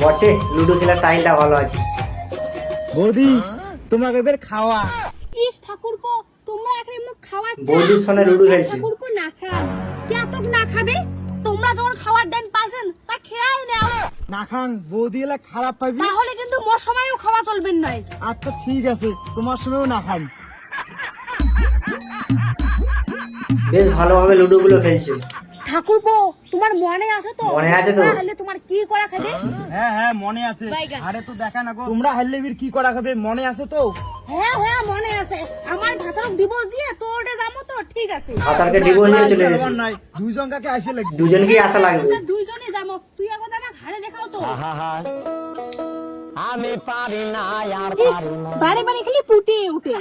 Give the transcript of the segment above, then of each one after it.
বটে লুডো খেলার টাইলটা ভালো আছে। বৌদি তোমাকে এবার খাওয়া। ইস ঠাকুরপো তোমরা মুখ বৌদির সঙ্গে লুডো খেলছে। ঠাকুরপো না খান কে এত না খাবে? তোমরা যখন খাওয়ার দেন তা খেয়াই নাও। না খান বৌদি এলে খারাপ পাবি। তাহলে কিন্তু মোর সময়ও খাওয়া আচ্ছা ঠিক আছে তোমার সময়ও না বেশ ভালোভাবে লুডো গুলো খেলছে। ঠাকুরপো তোমার মনে আছে তো? মনে আছে তো। হলে তোমার কি করা খাবে? হ্যাঁ হ্যাঁ মনে আছে। আরে তো দেখা না গো তোমরা এবার কি করা খাবে মনে আছে তো? হ্যাঁ হ্যাঁ মনে আছে। আমার ভাতারক ডিভোর্স দিয়ে তোরে যাব তো ঠিক আছে। ভাতারকে ডিভোর্স দিয়ে চলে গেছে। নাই দুইজন কাকে আসে লাগবে। দুজনকেই আসা লাগবে। আমরা দুইজনে যাব তুই একবার আমার ঘাড়ে দেখাও তো। আমি পারি না আর ইস, বারে বারে খালি পুটে উঠে।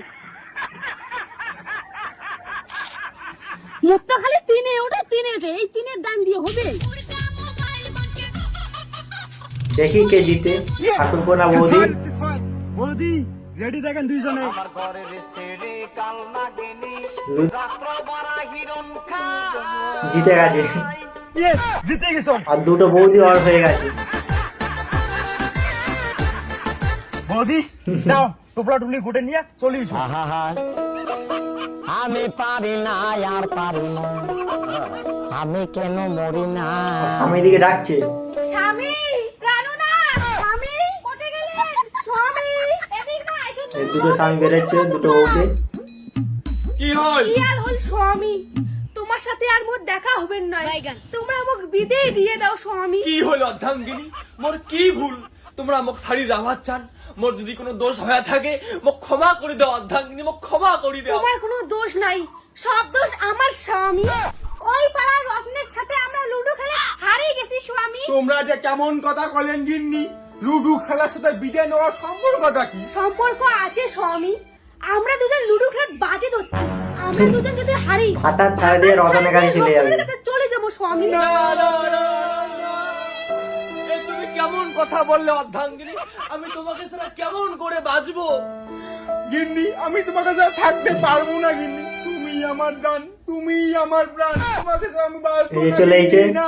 মোট খালি তিনে উঠে তিনে এই তিনের দান দিয়ে হবে। দেখি কে জিতে। ঠাকুরপো না বৌদি? বৌদি রেডি দেখেন দুইজনে। জিতে গেছে। জিতে গেছো। আর দুটো বৌদি অর হয়ে গেছে। বৌদি যাও টুপলা টুপলি গুটে নিয়ে চলে এসো। আমি পারি না আর পারি না। আমি কেন মরি না? স্বামী দিকে ডাকছে। স্বামী প্রাণনা স্বামী কোটে গেলেন। স্বামী এদিক না এই দুটো স্বামী বেরোচ্ছে দুটো বউকে। কি আর হল স্বামী? তোমার সাথে আর মোর দেখা হবে না তোমরা আমাকে বিদেয় দিয়ে দাও স্বামী। কি হলো অর্ধাঙ্গিনী? মোর কি ভুল? তোমরা মোক ছাড়ি যাওয়ার চান। মোর যদি কোনো দোষ হয়ে থাকে মোক ক্ষমা করে দাও অর্ধাঙ্গিনী মোক ক্ষমা করে দাও। তোমার কোনো দোষ নাই। সব দোষ আমার স্বামী। ওই পাড়ার রত্নের সাথে আমরা লুডো খেলে হারিয়ে গেছি স্বামী। তোমরা যে কেমন কথা বলেন গিন্নি লুডু খেলার সাথে বিদায় নেওয়ার সম্পর্কটা কি? সম্পর্ক আছে স্বামী। আমরা দুজন লুডো খেলার বাজে ধরছি। আমরা দুজন যদি হারি ভাতার ছাড়া দিয়ে রতনের কাছে চলে যাবে। চলে যাব স্বামী। না, না। এ তুমি কেমন কথা বললে অর্ধাঙ্গিনী আমি তোমাকে ছাড়া কেমন করে বাঁচবো? গিন্নি আমি তোমাকে সাথে থাকতে পারব না গিন্নি। তুমি আমার জান তুমি আমার প্রাণ। তোমাকে ছাড়া আমি বাঁচবো এই চলে এসেছে। গিন্নি, না।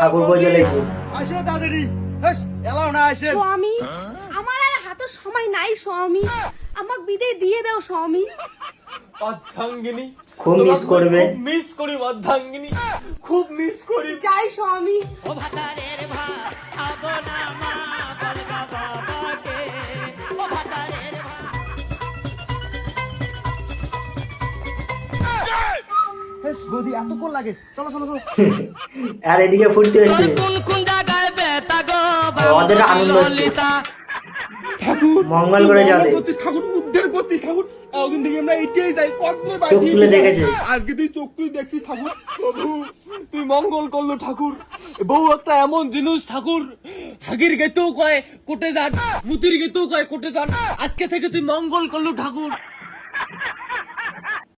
ঠাকুরপো চলে এসেছে। আসো তাড়াতাড়ি। হেস, এলাও না আসে স্বামী আমার আর হাতে সময় নাই স্বামী। আমাকে বিদায় দিয়ে দাও স্বামী। অর্ধাঙ্গিনী খুব মিস করবে। মিস করি অর্ধাঙ্গিনী। খুব মিস করি। যাই স্বামী। হেস, এতক্ষণ লাগে। চলো চলো চলো। আর এদিকে ফুর্তি হচ্ছে। কোন কোন জায়গায় বেতা গো? ওদের আনন্দ হচ্ছে। ঠাকুর মঙ্গল করে ঠাকুর ঠাকুর। থেকে আমরা এটাই যাই কত চোখ তুলে দেখেছে। আজকে তুই চোখ তুই দেখছিস ঠাকুর। প্রভু তুই মঙ্গল করল ঠাকুর। বউ একটা এমন জিনিস ঠাকুর। হাগির গেতেও কয় কোটে যান। মুতির গেতেও কয় কোটে যান। আজকে থেকে তুই মঙ্গল করল ঠাকুর।